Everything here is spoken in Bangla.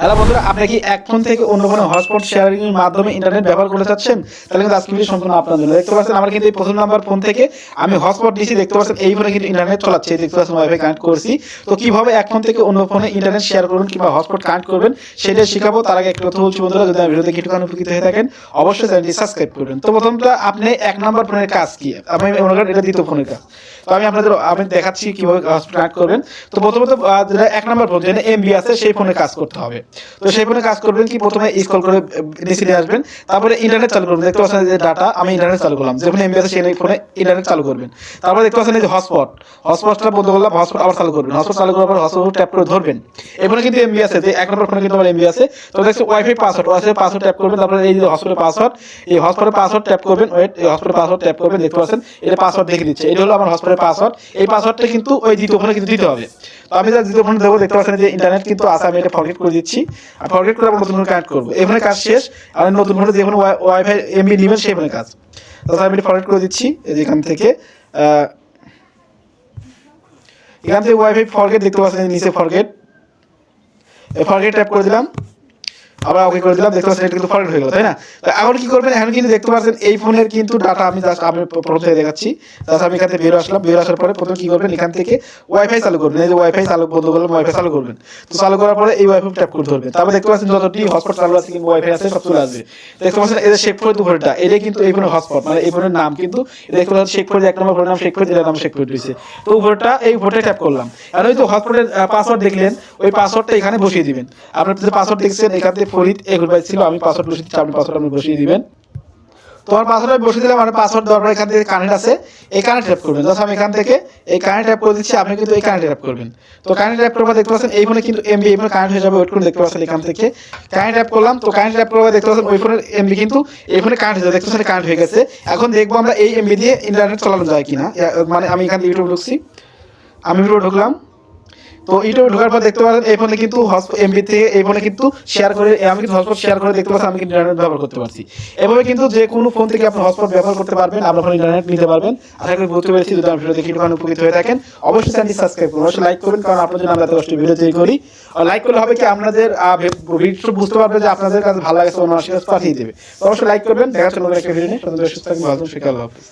হ্যালো বন্ধুরা, আপনি কি এক ফোন থেকে অন্য ফোনে হটস্পট শেয়ারিং এর মাধ্যমে ইন্টারনেট ব্যবহার করতে চাচ্ছেন? তাহলে কিন্তু আজকে ভিডিও সম্পূর্ণ আপনার জন্য। দেখতে পাচ্ছেন, আমার কিন্তু এই প্রথম নাম্বার ফোন থেকে আমি হটস্পট দিয়েছি, দেখতে পাচ্ছেন, এই ফোনে কিন্তু ইন্টারনেট চালাচ্ছে। দেখতে পাচ্ছেন ওয়াইফাই কানেক্ট করছি। তো কীভাবে এক ফোন থেকে অন্য ফোনে ইন্টারনেট শেয়ার করবেন কিংবা হটস্পট কানেক্ট করবেন, সেটা শিখাবো। তার আগে একটা কথা বলছি বন্ধুরা, যদি আমার ভিডিওতে কিছুক্ষণ উপকৃত হয়ে থাকেন, অবশ্যই চ্যানেলটি সাবস্ক্রাইব করবেন। তো প্রথমটা, আপনি এক নাম্বার ফোনের কাজ কি? আমি মনে করেন এটা দ্বিতীয় ফোনের কাজ। তো আমি আপনাদের, আমি দেখাচ্ছি কীভাবে হটস্পট কানেক্ট করবেন। তো প্রথমত যেটা এক নাম্বার ফোন যেটা এমবি আছে, সেই ফোনে কাজ করতে হবে। তো সেই ফোনে কাজ করবেন কি? প্রথমে স্কল করে নিয়ে আসবেন। তারপরে ইন্টারনেট চালু করবেন। দেখতে পাচ্ছেন যে ডাটা আমি ইন্টারনেট চালু করলাম। যে ফোনে এমবি আছে সেই ফোনে ইন্টারনেট চালু করবেন। তারপরে দেখতে পাচ্ছেন যে হটস্পট হটস্পটটা বন্ধ করলাম হটস্পট আবার চালু করবেন। হটস্পট চালু করার পর হটস্পট ট্যাপ করে ধরবেন। এই ফোনে কিন্তু এমবি আছে। যে এক নম্বর ফোনে কিন্তু আমার এমবি আছে। তো দেখছি wifi password wifi password tap করবেন। তারপরে এই যে হটস্পটের পাসওয়ার্ড এই হটস্পটের পাসওয়ার্ড ট্যাপ করবেন। ওয়েট এই হটস্পটের পাসওয়ার্ড ট্যাপ করবেন। দেখতে পাচ্ছেন, এটা পাসওয়ার্ড দেখে দিচ্ছে এটা হলো আমার হটস্পটের পাসওয়ার্ড এই পাসওয়ার্ডটা কিন্তু ওই দ্বিতীয় ফোনে কিন্তু দিতে হবে। তো আমি যা দ্বিতীয় ফোনে দেবো, দেখতে পাচ্ছেন যে ইন্টারনেট কিন্তু আছে। আমি এটা ফরগেট করে দিচ্ছি। আর ফরগেট করে আমরা নতুন করে কানেক্ট করব। এখানে কাজ শেষ, আর নতুন করে যে এখানে ওয়াইফাই এমবি নেবেন, সেই ফোনে কাজ। তাছাড়া আমি ফরগেট করে দিচ্ছি এখান থেকে এখান থেকে ওয়াইফাই ফরগেট দেখতে পাচ্ছেন, নিচে ফরগেট ফরগেট ট্যাপ করে দিলাম। আবার ওকে করে দিলাম, দেখতে পাচ্ছেন কিন্তু ফরগেট হয়ে গেল, তাই না? তো এখন কি করবেন? এখন কিন্তু দেখতে পাচ্ছেন এই ফোনের কিন্তু ডাটা আমি জাস্ট আমি প্রথম থেকে দেখাচ্ছি। জাস্ট আমি এখান বেরো আসলাম, বেরো আসার পরে প্রথমে কি করবেন? এখান থেকে ওয়াইফাই চালু করবেন। এই যে ওয়াইফাই চালু বন্ধ করলাম ওয়াইফাই চালু করবেন। তো চালু করার পরে এই ওয়াইফাই ট্যাপ করে ধরবেন। তারপর দেখতে পাচ্ছেন যতটি হটস্পট চালু আছে কিংবা ওয়াইফাই আছে, সব চলে আসবে। দেখতে পাচ্ছেন এই যে শেখ ফরিদ উপরেটা এটা কিন্তু এই ফোনের হটস্পট মানে এই ফোনের নাম কিন্তু দেখতে পাচ্ছেন শেখ ফরিদ এক নম্বর ফোনের নাম শেখ ফরিদ এটার নাম শেখ ফরিদ রয়েছে তো উপরটা এই উপরটা ট্যাপ করলাম। আর ওই তো হটস্পটের পাসওয়ার্ড দেখলেন ওই পাসওয়ার্ডটা এখানে বসিয়ে দিবেন। আপনার যে পাসওয়ার্ড দেখছেন এখান থেকে ফরিদ এগুলো ছিল আমি পাসওয়ার্ড বসিয়ে দিচ্ছি আপনি পাসওয়ার্ড আপনি বসিয়ে দিবেন। তোমার পাসওয়ার্ড বসিয়ে দিলাম আমার পাসওয়ার্ড দেওয়ার পর এখান থেকে কানেক্ট আছে। এই কানেক্ট ট্যাপ করবেন। জাস্ট আমি এখান থেকে এই কানেক্ট ট্যাপ করে দিচ্ছি আপনি কিন্তু এই কানেক্ট ট্যাপ করবেন। তো কানেক্ট ট্যাপ করবার দেখতে পাচ্ছেন এই ফোনে কিন্তু এমবি এই ফোনে কানেক্ট হয়ে যাবে ওয়েট করুন দেখতে পাচ্ছেন এখান থেকে। কানেক্ট ট্যাপ করলাম তো কানেক্ট ট্যাপ করবার দেখতে পাচ্ছেন ওই ফোনের এমবি কিন্তু এই ফোনে কানেক্ট হয়ে যাবে। দেখতে পাচ্ছেন কানেক্ট হয়ে গেছে। এখন দেখব আমরা এই এমবি দিয়ে ইন্টারনেট চালানো যায় কিনা। মানে আমি এখান থেকে ইউটিউব ঢুকছি। আমি ইউটিউবে ঢুকলাম। তো ইউটিউবে ঢোকার পর দেখতে পারেন এই ফোনে কিন্তু এমবি থেকে এই ফোনে কিন্তু শেয়ার করে আমি কিন্তু হটস্পট শেয়ার করে দেখতে পাচ্ছি আমি কিন্তু ইন্টারনেট ব্যবহার করতে পারছি। এভাবে কিন্তু যে কোনো ফোন থেকে আপনি হটস্পট ব্যবহার করতে পারবেন আপনার ফোনে ইন্টারনেট নিতে পারবেন। আশা করি বুঝতে পেরেছি যদি আমি ভিডিও দেখে একটু উপকৃত হয়ে থাকেন অবশ্যই চ্যানেলটি সাবস্ক্রাইব করুন। অবশ্যই লাইক করবেন কারণ আপনার জন্য আমরা এত কষ্ট ভিডিও তৈরি করি। আর লাইক করলে হবে কি আপনাদের ভিডিও বুঝতে পারবে যে আপনাদের কাছে ভালো লাগছে অন্য পাঠিয়ে দেবে। অবশ্যই লাইক করবেন দেখা নতুন একটা ভিডিও নিয়ে। সুস্থ থাকবেন ভালো থাকবেন, হাফিজ।